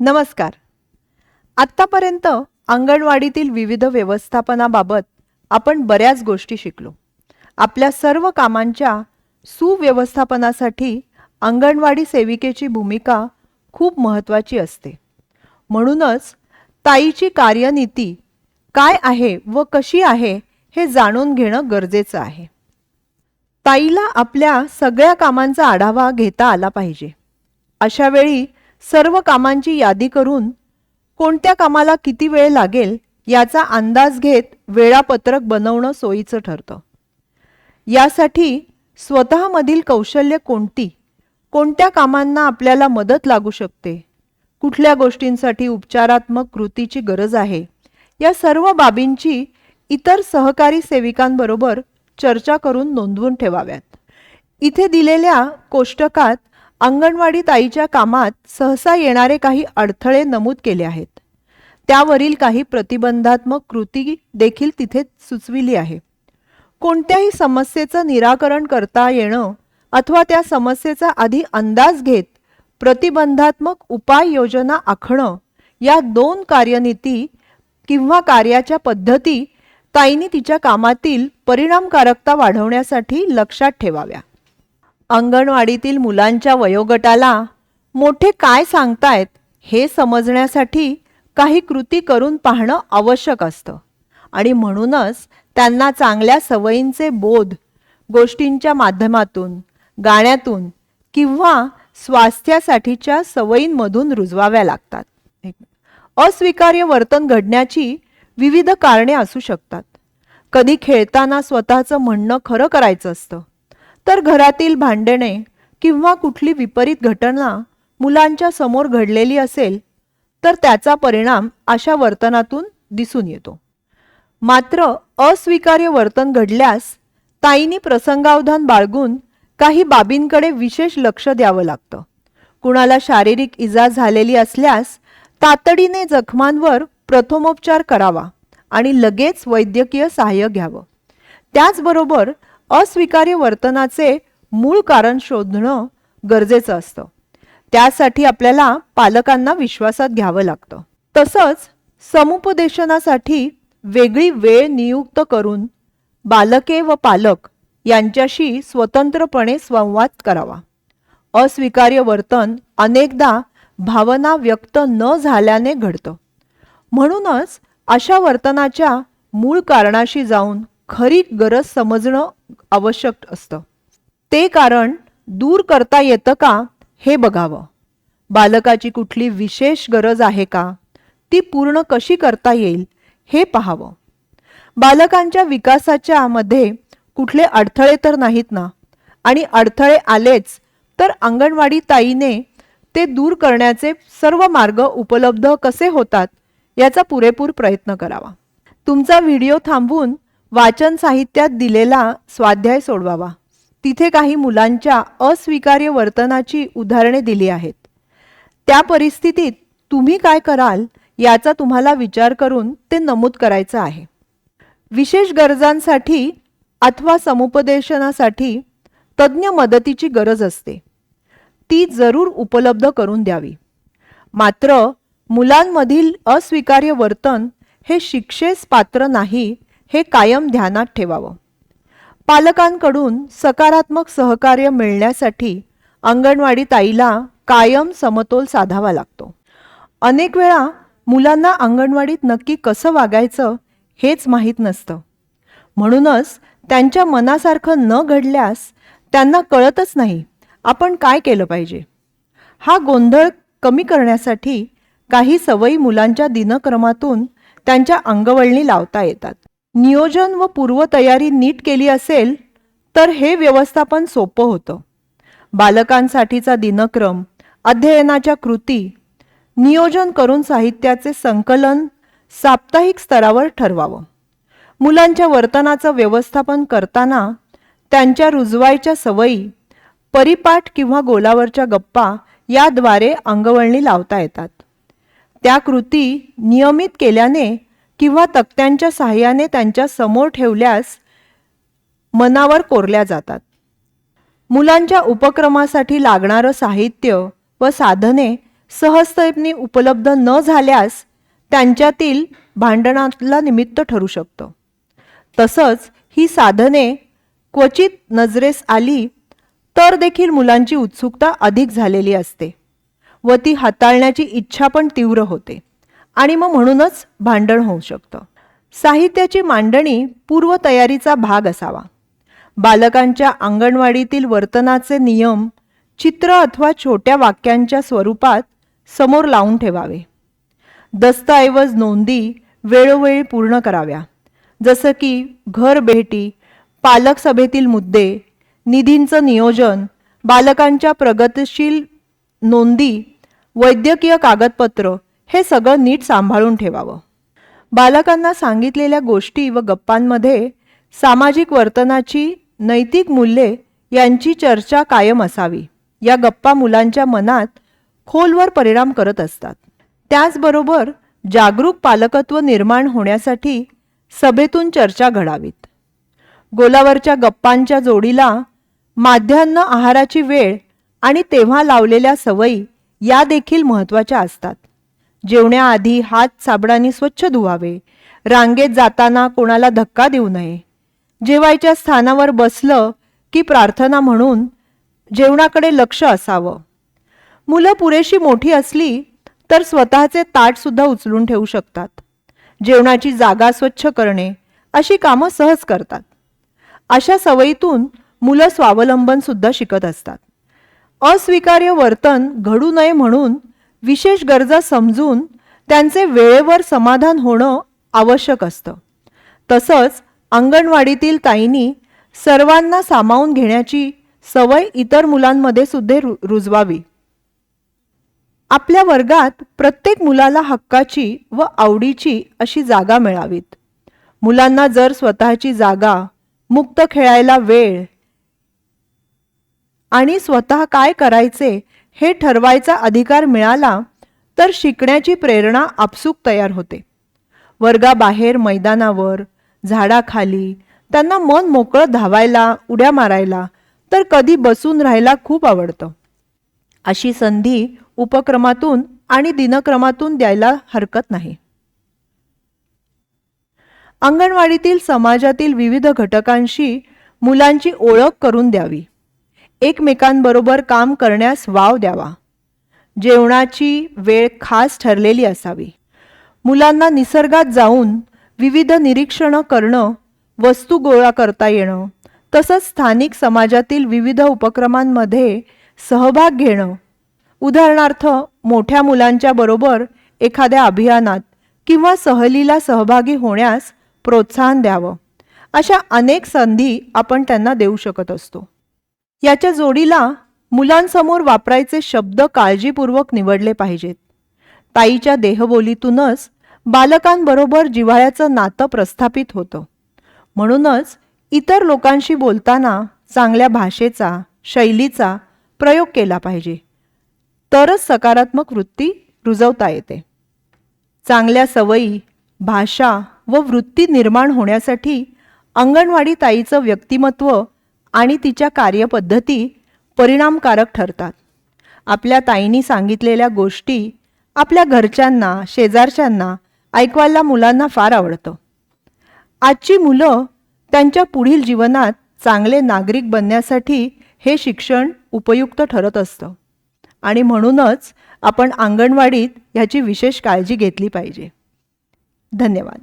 नमस्कार. आत्तापर्यंत अंगणवाडीतील विविध व्यवस्थापनाबाबत आपण बऱ्याच गोष्टी शिकलो. आपल्या सर्व कामांच्या सुव्यवस्थापनासाठी अंगणवाडी सेविकेची भूमिका खूप महत्त्वाची असते. म्हणूनच ताईची कार्यनीती काय आहे व कशी आहे हे जाणून घेणं गरजेचं आहे. ताईला आपल्या सगळ्या कामांचा आढावा घेता आला पाहिजे. अशा वेळी सर्व कामांची यादी करून कोणत्या कामाला किती वेळ लागेल याचा अंदाज घेत वेळापत्रक बनवणं सोयीचं ठरतं. यासाठी स्वतःमधील कौशल्य कोणती? कोणत्या कामांना आपल्याला मदत लागू शकते? कुठल्या गोष्टींसाठी उपचारात्मक कृतीची गरज आहे? या सर्व बाबींची इतर सहकारी सेविकांबरोबर चर्चा करून नोंदवून ठेवाव्यात. इथे दिलेल्या कोष्टकात अंगणवाडी ताईच्या कामात सहसा येणारे काही अडथळे नमूद केले आहेत. त्यावरील काही प्रतिबंधात्मक कृती देखील तिथे सुचविली आहे. कोणत्याही समस्येचं निराकरण करता येणं अथवा त्या समस्येचा आधी अंदाज घेत प्रतिबंधात्मक उपाययोजना आखणं या दोन कार्यनीती किंवा कार्याच्या पद्धती ताईनी तिच्या कामातील परिणामकारकता वाढवण्यासाठी लक्षात ठेवाव्या. अंगणवाडीतील मुलांच्या वयोगटाला मोठे काय सांगतायत हे समजण्यासाठी काही कृती करून पाहणं आवश्यक असतं. आणि म्हणूनच त्यांना चांगल्या सवयींचे बोध गोष्टींच्या माध्यमातून गाण्यातून किंवा स्वास्थ्यासाठीच्या सवयींमधून रुजवाव्या लागतात. अस्वीकार्य वर्तन घडण्याची विविध कारणे असू शकतात. कधी खेळताना स्वतःचं म्हणणं खरं करायचं असतं. तर घरातील भांडणे किंवा कुठली विपरीत घटना मुलांच्या समोर घडलेली असेल तर त्याचा परिणाम अशा वर्तनातून दिसून येतो. मात्र अस्वीकार्य वर्तन घडल्यास ताईनी प्रसंगावधान बाळगून काही बाबींकडे विशेष लक्ष द्यावं लागतं. कुणाला शारीरिक इजा झालेली असल्यास तातडीने जखमांवर प्रथमोपचार करावा आणि लगेच वैद्यकीय सहाय्य घ्यावं. त्याचबरोबर अस्वीकार्य वर्तनाचे मूळ कारण शोधणं गरजेचं असतं. त्यासाठी आपल्याला पालकांना विश्वासात घ्यावं लागतं. तसंच समुपदेशनासाठी वेगळी वेळ नियुक्त करून बालके व पालक यांच्याशी स्वतंत्रपणे संवाद करावा. अस्वीकार्य वर्तन अनेकदा भावना व्यक्त न झाल्याने घडतं. म्हणूनच अशा वर्तनाच्या मूळ कारणाशी जाऊन खरी गरज समजणं आवश्यक असतं. ते कारण दूर करता येतं का हे बघावं. बालकाची कुठली विशेष गरज आहे का? ती पूर्ण कशी करता येईल हे पाहावं. बालकांच्या विकासाच्या मध्ये कुठले अडथळे तर नाहीत ना? आणि अडथळे आलेच तर अंगणवाडी ताईने ते दूर करण्याचे सर्व मार्ग उपलब्ध कसे होतात याचा पुरेपूर प्रयत्न करावा. तुमचा व्हिडिओ थांबवून वाचन साहित्यात दिलेला स्वाध्याय सोडवावा. तिथे काही मुलांच्या अस्वीकार्य वर्तनाची उदाहरणे दिली आहेत. त्या परिस्थितीत तुम्ही काय कराल याचा तुम्हाला विचार करून ते नमूद करायचं आहे. विशेष गरजांसाठी अथवा समुपदेशनासाठी तज्ज्ञ मदतीची गरज असते. ती जरूर उपलब्ध करून द्यावी. मात्र मुलांमधील अस्वीकार्य वर्तन हे शिक्षेस पात्र नाही हे कायम ध्यानात ठेवावं. पालकांकडून सकारात्मक सहकार्य मिळण्यासाठी अंगणवाडी ताईला कायम समतोल साधावा लागतो. अनेक वेळा मुलांना अंगणवाडीत नक्की कसं वागायचं हेच माहीत नसतं. म्हणूनच त्यांच्या मनासारखं न घडल्यास त्यांना कळतच नाही आपण काय केलं पाहिजे? हा गोंधळ कमी करण्यासाठी काही सवयी मुलांच्या दिनक्रमातून त्यांच्या अंगवळणी लावता येतात. नियोजन व पूर्वतयारी नीट केली असेल तर हे व्यवस्थापन सोपं होतं. बालकांसाठीचा दिनक्रम अध्ययनाच्या कृती नियोजन करून साहित्याचे संकलन साप्ताहिक स्तरावर ठरवावं. मुलांच्या वर्तनाचं व्यवस्थापन करताना त्यांच्या रुजवायच्या सवयी परिपाठ किंवा गोलावरच्या गप्पा याद्वारे अंगवळणी लावता येतात. त्या कृती नियमित केल्याने किंवा तक्त्यांच्या सहाय्याने त्यांच्यासमोर ठेवल्यास मनावर कोरल्या जातात. मुलांच्या उपक्रमासाठी लागणारं साहित्य व साधने सहजतेने उपलब्ध न झाल्यास त्यांच्यातील भांडणातला निमित्त ठरू शकतं. तसंच ही साधने क्वचित नजरेस आली तर देखील मुलांची उत्सुकता अधिक झालेली असते व ती हाताळण्याची इच्छा पण तीव्र होते. आणि मग म्हणूनच भांडण होऊ शकतं. साहित्याची मांडणी पूर्वतयारीचा भाग असावा. बालकांच्या अंगणवाडीतील वर्तनाचे नियम चित्र अथवा छोट्या वाक्यांच्या स्वरूपात समोर लावून ठेवावे. दस्तऐवज नोंदी वेळोवेळी पूर्ण कराव्या. जसं की घर भेटी पालक सभेतील मुद्दे निधींचं नियोजन बालकांच्या प्रगतिशील नोंदी वैद्यकीय कागदपत्र हे सगळं नीट सांभाळून ठेवावं. बालकांना सांगितलेल्या गोष्टी व गप्पांमध्ये सामाजिक वर्तनाची नैतिक मूल्ये यांची चर्चा कायम असावी. या गप्पा मुलांच्या मनात खोलवर परिणाम करत असतात. त्याचबरोबर जागरूक पालकत्व निर्माण होण्यासाठी सभेतून चर्चा घडावीत. गोलावरच्या गप्पांच्या जोडीला माध्यान्ह आहाराची वेळ आणि तेव्हा लावलेल्या सवयी या देखील महत्त्वाच्या असतात. जेवण्याआधी हात साबणाने स्वच्छ धुवावे. रांगेत जाताना कोणाला धक्का देऊ नये. जेवायच्या स्थानावर बसलं की प्रार्थना म्हणून जेवणाकडे लक्ष असावं. मुलं पुरेशी मोठी असली तर स्वतःचे ताटसुद्धा उचलून ठेवू शकतात. जेवणाची जागा स्वच्छ करणे अशी कामं सहज करतात. अशा सवयीतून मुलं स्वावलंबन सुद्धा शिकत असतात. अस्वीकार्य वर्तन घडू नये म्हणून विशेष गरजा समजून त्यांचे वेळेवर समाधान होणं आवश्यक असतं. तसंच अंगणवाडीतील ताईंनी सर्वांना सामावून घेण्याची सवय इतर मुलांमध्ये सुद्धा रु रुजवावी. आपल्या वर्गात प्रत्येक मुलाला हक्काची व आवडीची अशी जागा मिळावीत. मुलांना जर स्वतःची जागा मुक्त खेळायला वेळ आणि स्वतः काय करायचे हे ठरवायचा अधिकार मिळाला तर शिकण्याची प्रेरणा आपसूक तयार होते. वर्गाबाहेर मैदानावर झाडाखाली त्यांना मन मोकळं धावायला उड्या मारायला तर कधी बसून राहायला खूप आवडतं. अशी संधी उपक्रमातून आणि दिनक्रमातून द्यायला हरकत नाही. अंगणवाडीतील समाजातील विविध घटकांशी मुलांची ओळख करून द्यावी. एकमेकांबरोबर काम करण्यास वाव द्यावा. जेवणाची वेळ खास ठरलेली असावी. मुलांना निसर्गात जाऊन विविध निरीक्षणं करणं वस्तू गोळा करता येणं तसंच स्थानिक समाजातील विविध उपक्रमांमध्ये सहभाग घेणं. उदाहरणार्थ मोठ्या मुलांच्या बरोबर एखाद्या अभियानात किंवा सहलीला सहभागी होण्यास प्रोत्साहन द्यावं. अशा अनेक संधी आपण त्यांना देऊ शकत असतो. याच्या जोडीला मुलांसमोर वापरायचे शब्द काळजीपूर्वक निवडले पाहिजेत. ताईच्या देहबोलीतूनच बालकांबरोबर जिव्हाळ्याचं नातं प्रस्थापित होतं. म्हणूनच इतर लोकांशी बोलताना चांगल्या भाषेचा शैलीचा प्रयोग केला पाहिजे. तरच सकारात्मक वृत्ती रुजवता येते. चांगल्या सवयी भाषा व वृत्ती निर्माण होण्यासाठी अंगणवाडी ताईचं व्यक्तिमत्व आणि तिच्या कार्यपद्धती परिणामकारक ठरतात. आपल्या ताईंनी सांगितलेल्या गोष्टी आपल्या घरच्यांना शेजारच्यांना ऐकवायला मुलांना फार आवडतं. आजची मुलं त्यांच्या पुढील जीवनात चांगले नागरिक बनण्यासाठी हे शिक्षण उपयुक्त ठरत असतं. आणि म्हणूनच आपण अंगणवाडीत ह्याची विशेष काळजी घेतली पाहिजे. धन्यवाद.